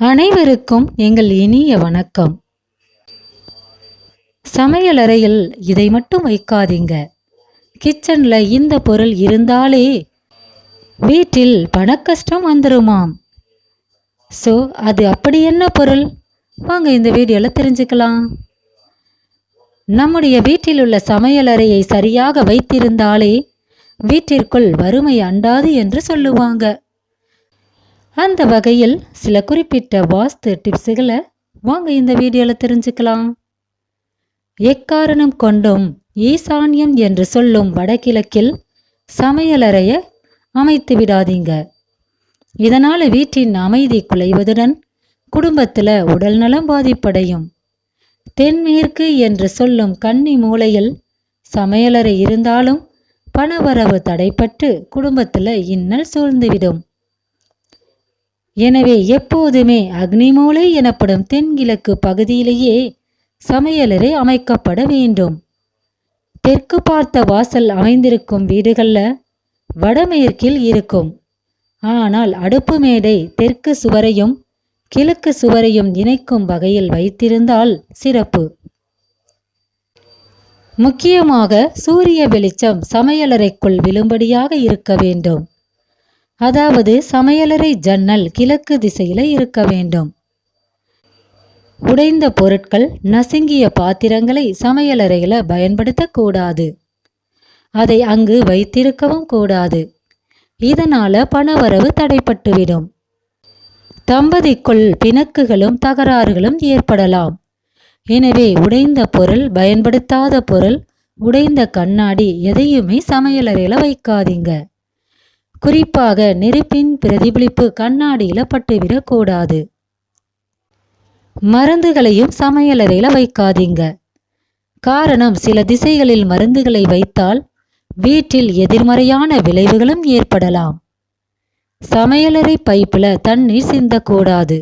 அனைவருக்கும் எங்கள் இனிய வணக்கம். சமையலறையில் இதை மட்டும் வைக்காதீங்க. கிச்சன்ல இந்த பொருள் இருந்தாலே வீட்டில் பணக்கஷ்டம் வந்துருமாம். ஸோ அது அப்படி என்ன பொருள்? வாங்க இந்த வீடியோவில் தெரிஞ்சுக்கலாம். நம்முடைய வீட்டில் உள்ள சமையலறையை சரியாக வைத்திருந்தாலே வீட்டிற்குள் வறுமை அண்டாது என்று சொல்லுவாங்க. அந்த வகையில் சில குறிப்பிட்ட வாஸ்து டிப்ஸுகளை வாங்க இந்த வீடியோவில் தெரிஞ்சுக்கலாம். எக்காரணம் கொண்டும் ஈசான்யம் என்று சொல்லும் வடகிழக்கில் சமையலறையை அமைத்து விடாதீங்க. இதனால் வீட்டின் அமைதி குலைவதுடன் குடும்பத்தில் உடல்நலம் பாதிப்படையும். தென்மேற்கு என்று சொல்லும் கன்னி மூலையில் சமையலறை இருந்தாலும் பணவரவு தடைப்பட்டு குடும்பத்தில் இன்னல் சூழ்ந்துவிடும். எனவே எப்போதுமே அக்னிமூலை எனப்படும் தென்கிழக்கு பகுதியிலேயே சமையலறை அமைக்கப்பட வேண்டும். தெற்கு பார்த்த வாசல் அமைந்திருக்கும் வீடுகளில் வடமேற்கில் இருக்கும். ஆனால் அடுப்பு மேடை தெற்கு சுவரையும் கிழக்கு சுவரையும் இணைக்கும் வகையில் வைத்திருந்தால் சிறப்பு. முக்கியமாக சூரிய வெளிச்சம் சமையலறைக்குள் விழும்படியாக இருக்க வேண்டும். அதாவது சமையலறை ஜன்னல் கிழக்கு திசையில இருக்க வேண்டும். உடைந்த பொருட்கள் நசுங்கிய பாத்திரங்களை சமையலறையில பயன்படுத்தக்கூடாது. அதை அங்கு வைத்திருக்கவும் கூடாது. இதனால பணவரவு தடைப்பட்டுவிடும் தம்பதிக்குள் பிணக்குகளும் தகராறுகளும் ஏற்படலாம். எனவே உடைந்த பொருள் பயன்படுத்தாத பொருள் உடைந்த கண்ணாடி எதையுமே சமையலறையில வைக்காதீங்க. குறிப்பாக நெருப்பின் பிரதிபலிப்பு கண்ணாடியில் பட்டுவிடக்கூடாது மருந்துகளையும் சமையலறையில் வைக்காதீங்க. காரணம் சில திசைகளில் மருந்துகளை வைத்தால் வீட்டில் எதிர்மறையான விளைவுகளும் ஏற்படலாம். சமையலறை பைப்பில் தண்ணீர் சிந்தக்கூடாது.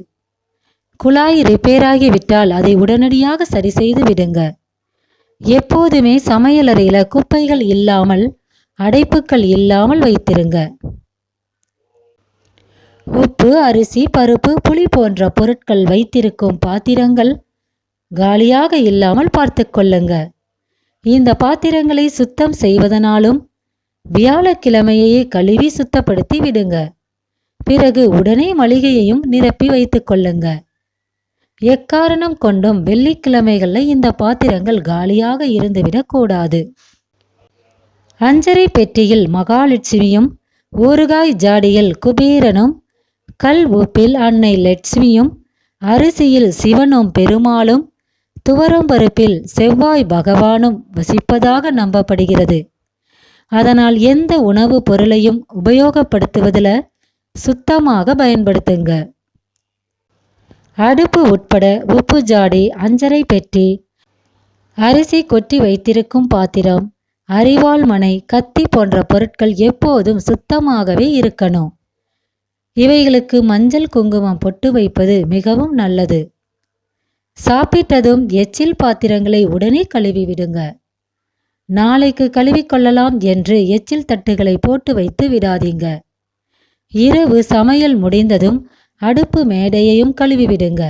குழாய் ரிப்பேராகிவிட்டால் அதை உடனடியாக சரி செய்து விடுங்க. எப்போதுமே சமையலறையில் குப்பைகள் இல்லாமல் அடைப்புகள் இல்லாமல் வைத்திருங்க. உப்பு அரிசி பருப்பு புளி போன்ற பொருட்கள் வைத்திருக்கும் பாத்திரங்கள் காலியாக இல்லாமல் பார்த்து கொள்ளுங்க. இந்த பாத்திரங்களை சுத்தம் செய்வதனாலும் வியாழக்கிழமையே கழுவி சுத்தப்படுத்தி விடுங்க. பிறகு உடனே மளிகையையும் நிரப்பி வைத்துக் கொள்ளுங்க. எக்காரணம் கொண்டும் வெள்ளிக்கிழமைகளில் இந்த பாத்திரங்கள் காலியாக இருந்துவிடக்கூடாது அஞ்சரை பெட்டியில் மகாலட்சுமியும் ஊறுகாய் ஜாடியில் குபேரனும் கல் உப்பில் அன்னை லட்சுமியும் அரிசியில் சிவனும் பெருமாளும் துவரம்பருப்பில் செவ்வாய் பகவானும் வசிப்பதாக நம்பப்படுகிறது. அதனால் எந்த உணவுப் பொருளையும் உபயோகப்படுத்துவதில் சுத்தமாக பயன்படுத்துங்க. அடுப்பு உட்பட உப்பு ஜாடி அஞ்சரை பெட்டி அரிசி கொட்டி வைத்திருக்கும் பாத்திரம் அரிவாள் மனை கத்தி போன்ற பொருட்கள் எப்போதும் சுத்தமாகவே இருக்கணும். இவைகளுக்கு மஞ்சள் குங்குமம் பொட்டு வைப்பது மிகவும் நல்லது. சாப்பிட்டதும் எச்சில் பாத்திரங்களை உடனே கழுவி விடுங்க. நாளைக்கு கழுவிக்கொள்ளலாம் என்று எச்சில் தட்டுகளை போட்டு வைத்து விடாதீங்க. இரவு சமையல் முடிந்ததும் அடுப்பு மேடையையும் கழுவி விடுங்க.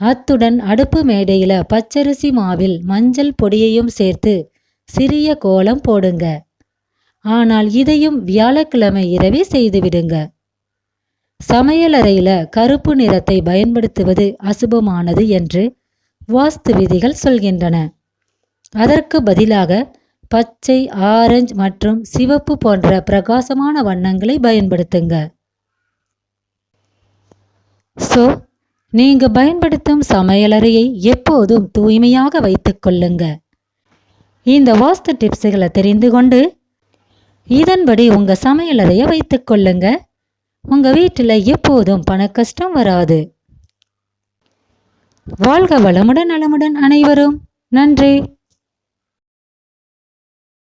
அத்துடன் அடுப்பு மேடையில பச்சரிசி மாவில் மஞ்சள் பொடியையும் சேர்த்து சிறிய கோலம் போடுங்க. ஆனால் இதையும் வியாழக்கிழமை இரவே செய்துவிடுங்க சமையலறையில கருப்பு நிறத்தை பயன்படுத்துவது அசுபமானது என்று வாஸ்து விதிகள் சொல்கின்றன. அதற்கு பதிலாக பச்சை ஆரஞ்சு மற்றும் சிவப்பு போன்ற பிரகாசமான வண்ணங்களை பயன்படுத்துங்க. ஸோ நீங்க பயன்படுத்தும் சமையலறையை எப்போதும் தூய்மையாக வைத்துக் கொள்ளுங்க. இந்த வாஸ்து டிப்ஸுகளை தெரிந்து கொண்டு இதன்படி உங்க சமையலறையை வைத்துக் உங்க வீட்டில் எப்போதும் பண கஷ்டம் வராது. வாழ்க வளமுடன் நலமுடன் அனைவரும். நன்றி.